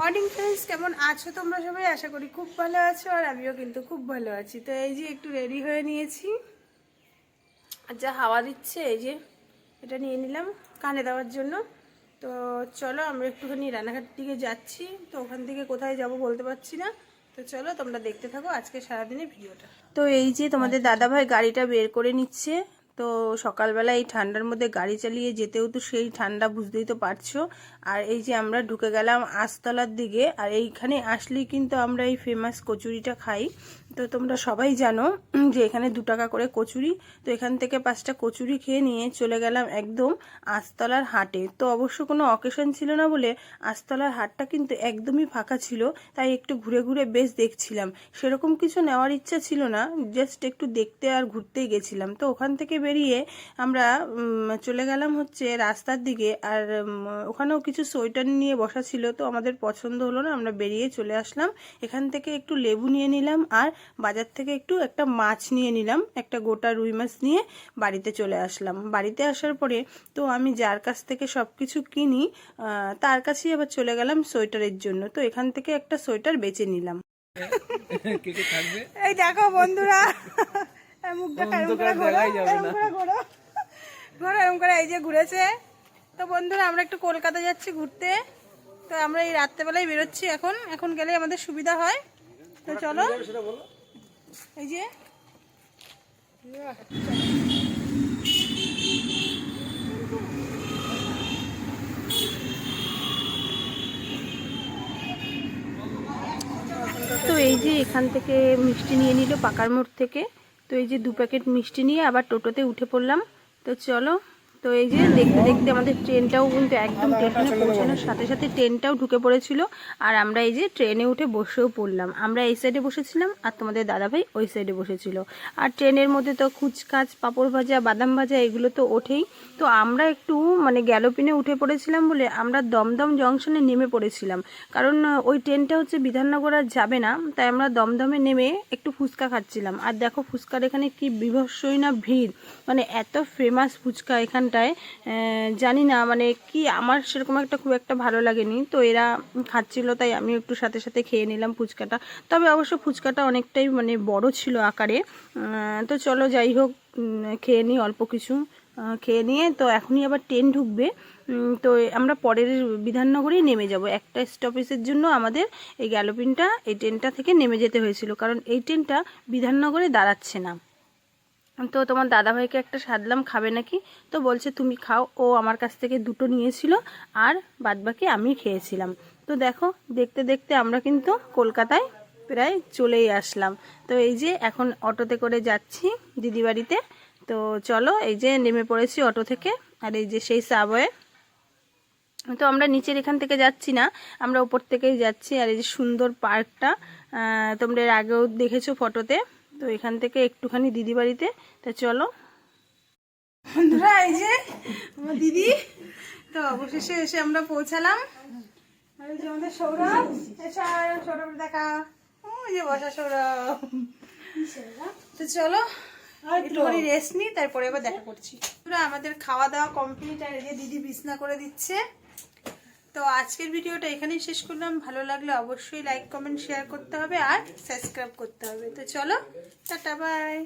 Morning friends কেমন আছো তোমরা সবাই? আশা করি খুব ভালো আছো আর আমিও কিন্তু খুব ভালো আছি। তো এই যে একটু রেডি হয়ে নিয়েছি। আর যা হাওয়া দিচ্ছে, এই যে এটা নিয়ে নিলাম কানে দেওয়ার জন্য। তো চলো আমরা একটুখানি রানাঘাটের দিকে যাচ্ছি। তো ওখান থেকে কোথায় যাব বলতে পারছি না। তো চলো তোমরা দেখতে থাকো আজকে সারাদিনের ভিডিওটা। তো এই যে তোমাদের দাদাভাই গাড়িটা বের করে নিচ্ছে। তো সকালবেলা এই ঠান্ডার মধ্যে গাড়ি চালিয়ে যেতেও তো সেই ঠান্ডা বুঝতেই তো পারছ। আর এই যে আমরা ঢুকে গেলাম আস্তলার দিকে, আর এইখানে আসলেই কিন্তু আমরা এই ফেমাস কচুরিটা খাই। তো তোমরা সবাই জানো যে এখানে দু টাকা করে কচুরি, তো এখান থেকে পাঁচটা কচুরি খেয়ে নিয়ে চলে গেলাম একদম আস্তলার হাটে। তো অবশ্য কোনো অকেশন ছিল না বলে আস্তলার হাটটা কিন্তু একদমই ফাঁকা ছিল, তাই একটু ঘুরে ঘুরে বেশ দেখছিলাম। সেরকম কিছু নেওয়ার ইচ্ছা ছিল না জাস্ট একটু দেখতে আর ঘুরতেই গেছিলাম। তো ওখান থেকে বেরিয়ে আমরা চলে গেলাম হচ্ছে রাস্তার দিকে আর ওখানেও কিছু সোয়েটার নিয়ে বসা ছিল, তো আমাদের পছন্দ হলো না, আমরা বেরিয়ে চলে আসলাম। এখান থেকে একটু লেবু নিয়ে নিলাম আর বাজার থেকে একটু একটা মাছ নিয়ে নিলাম একটা গোটা রুই মাছ নিয়ে বাড়িতে চলে আসলাম। বাড়িতে আসার পরে তো আমি যার কাছ থেকে সব কিছু কিনি তার কাছেই আবার চলে গেলাম সোয়েটারের জন্য। তো এখান থেকে একটা সোয়েটার বেছে নিলাম। এই দেখো বন্ধুরা মুখটা ঘোরো, ঘোরো। করে এই যে ঘুরেছে। তো বন্ধুরা আমরা একটু কলকাতা যাচ্ছি ঘুরতে। তো আমরা এই রাত্রেবেলায় বেরোচ্ছি এখন। এখন গেলে আমাদের সুবিধা হয়। তো চলো। এই যে। তো এই যে এখান থেকে মিষ্টি নিয়ে নিল পাকার মোড় থেকে। তো এই যে দু প্যাকেট মিষ্টি নিয়ে আবার টোটোতে উঠে পড়লাম। তো চলো। তো এই যে দেখতে দেখতে আমাদের ট্রেনটাও কিন্তু একদম স্টেশনে পৌঁছানোর সাথে সাথে ট্রেনটাও ঢুকে পড়েছিল, আর আমরা এই যে ট্রেনে উঠে বসেও পড়লাম। আমরা এই সাইডে বসেছিলাম আর তোমাদের দাদাভাই ওই সাইডে বসেছিল। আর ট্রেনের মধ্যে তো কুচকাচ পাঁপড় ভাজা, বাদাম ভাজা, এগুলো তো ওঠেই। তো আমরা একটু মানে গ্যালোপিনে উঠে পড়েছিলাম বলে আমরা দমদম জংশনে নেমে পড়েছিলাম। কারণ ওই ট্রেনটা হচ্ছে বিধাননগর আর যাবে না, তাই আমরা দমদমে নেমে একটু ফুচকা খাচ্ছিলাম। আর দেখো ফুচকার এখানে কি বিভৎসই না ভিড়। মানে এত ফেমাস ফুচকা এখানটায় আহ, জানি না মানে কি আমার সেরকম একটা খুব একটা ভালো লাগেনি। তো এরা খাচ্ছিল তাই আমি একটু সাথে সাথে খেয়ে নিলাম ফুচকাটা। তবে অবশ্য ফুচকাটা অনেকটাই মানে বড় ছিল আকারে। তো চলো যাই হোক খেয়ে নিই অল্প কিছু। খেয়ে নিয়ে তো এখনই আবার ট্রেন ঢুকবে। তো আমরা পরের বিধাননগরেই নেমে যাব। একটা স্টপেজের জন্য আমাদের এই গ্যালোপিনটা এই ট্রেনটা থেকে নেমে যেতে হয়েছিল। কারণ এই ট্রেনটা বিধাননগরে দাঁড়াচ্ছে না। তো তোমার দাদাভাইকে একটা সাধলাম খাবে নাকি? তো বলছে, তুমি খাও। ও আমার কাছ থেকে দুটো নিয়েছিল আর বাদবাকি আমি খেয়েছিলাম। তো দেখো, দেখতে দেখতে আমরা কিন্তু কলকাতায় প্রায় চলেই আসলাম। তো এই যে এখন অটোতে করে যাচ্ছি দিদি বাড়িতে তো চলো, এই যে নেমে পড়েছি অটো থেকে আর এই যে সেই সাবওয়ে। তো আমরা নিচের এখান থেকে যাচ্ছি না, আমরা উপর থেকেই যাচ্ছি। আর এই যে সুন্দর পার্কটা তোমরা এর আগেও দেখেছ ফটোতে। তো এখান থেকে একটুখানি দিদি বাড়িতে। তা চলো। বন্ধুরা, এই যে আমার দিদি, তো অবশেষে এসে আমরা পৌঁছালাম। দেখা। ওই যে বসা তো চলো রেস্ট নিই তারপরে দেখা করছি। আমাদের খাওয়া দাওয়া কমপ্লিট আর এই যে দিদি বিছনা করে দিচ্ছে। তো আজকের ভিডিওটা এখানেই শেষ করলাম। ভালো লাগলে অবশ্যই লাইক কমেন্ট শেয়ার করতে হবে আর সাবস্ক্রাইব করতে হবে। তো চলো, টাটা বাই